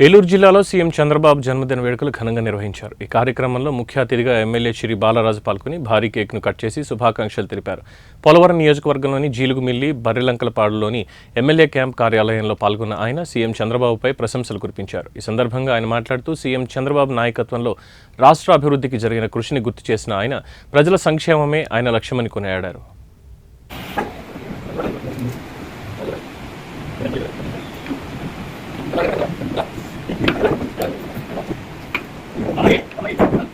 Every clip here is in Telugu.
ఏలూరు జిల్లాలో సీఎం చంద్రబాబు జన్మదిన వేడుకలు ఘనంగా నిర్వహించారు. ఈ కార్యక్రమంలో ముఖ్య అతిథిగా ఎమ్మెల్యే శ్రీ బాలరాజు పాల్గొని భారీ కేక్ను కట్ చేసి శుభాకాంక్షలు తెలిపారు. పోలవరం నియోజకవర్గంలోని జీలుగుమిల్లి బర్రెలంకలపాడులోని ఎమ్మెల్యే క్యాంప్ కార్యాలయంలో పాల్గొన్న ఆయన సీఎం చంద్రబాబుపై ప్రశంసలు కురిపించారు. ఈ సందర్భంగా ఆయన మాట్లాడుతూ సీఎం చంద్రబాబు నాయకత్వంలో రాష్ట్ర అభివృద్ధికి జరిగిన కృషిని గుర్తు చేసిన ఆయన ప్రజల సంక్షేమమే ఆయన లక్ష్యమని కొనియాడారు.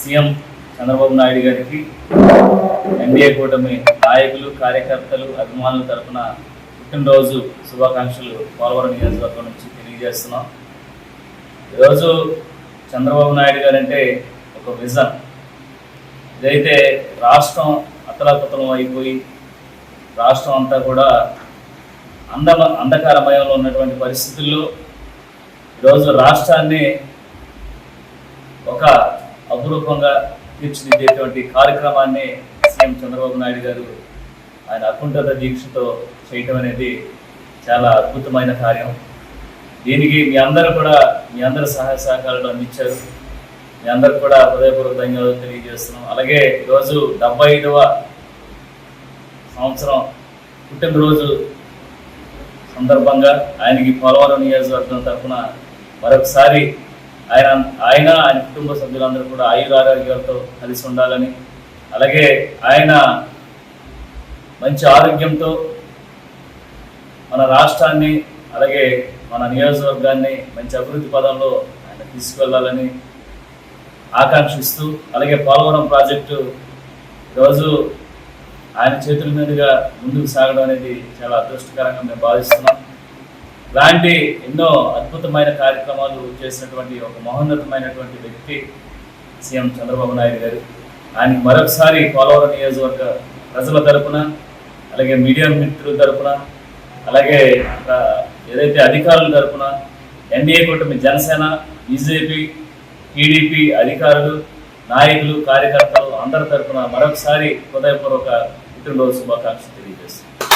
సీఎం చంద్రబాబు నాయుడు గారికి ఎన్డీఏ కూటమి నాయకులు కార్యకర్తలు అభిమానుల తరపున పుట్టినరోజు శుభాకాంక్షలు పోలవరం నియోజకవర్గం నుంచి తెలియజేస్తున్నాం. ఈరోజు చంద్రబాబు నాయుడు గారు అంటే ఒక విజన్. ఇదైతే రాష్ట్రం అతలాకుతలం అయిపోయి రాష్ట్రం అంతా కూడా అంద అంధకారమయంలో ఉన్నటువంటి పరిస్థితుల్లో ఈరోజు రాష్ట్రాన్ని ఒక అపురూపంగా తీర్చిదిద్దేటువంటి కార్యక్రమాన్ని సీఎం చంద్రబాబు నాయుడు గారు ఆయన అకుంఠత దీక్షతో చేయటం అనేది చాలా అద్భుతమైన కార్యం. దీనికి మీ అందరూ కూడా మీ అందరి సహాయ సహకారాలు అందించారు. మీ అందరు కూడా హృదయపూర్వక ధన్యవాదాలు తెలియజేస్తున్నాం. అలాగే ఈరోజు డెబ్బై ఐదవ సంవత్సరం పుట్టినరోజు సందర్భంగా ఆయనకి పోలవరం నియోజకవర్గం తరఫున మరొకసారి ఆయన ఆయన ఆయన కుటుంబ సభ్యులందరూ కూడా ఆయుర ఆరోగ్యాలతో కలిసి ఉండాలని అలాగే ఆయన మంచి ఆరోగ్యంతో మన రాష్ట్రాన్ని అలాగే మన నియోజకవర్గాన్ని మంచి అభివృద్ధి పదంలో ఆయన తీసుకువెళ్ళాలని ఆకాంక్షిస్తూ అలాగే పోలవరం ప్రాజెక్టు ఈరోజు ఆయన చేతుల మీదుగా ముందుకు సాగడం అనేది చాలా అదృష్టకరంగా మేము భావిస్తున్నాం. లాంటి ఎన్నో అద్భుతమైన కార్యక్రమాలు చేసినటువంటి ఒక మహోన్నతమైనటువంటి వ్యక్తి సీఎం చంద్రబాబు నాయుడు గారు. ఆయన మరొకసారి పోలవరం నియోజకవర్గ ప్రజల తరపున అలాగే మీడియా మిత్రుల తరపున అలాగే ఏదైతే అధికారుల తరపున ఎన్డీఏ కూటమి జనసేన బీజేపీ టీడీపీ అధికారులు నాయకులు కార్యకర్తలు అందరి తరపున మరొకసారి హృదయపూర్వక పుట్టినరోజు శుభాకాంక్షలు తెలియజేస్తున్నాను.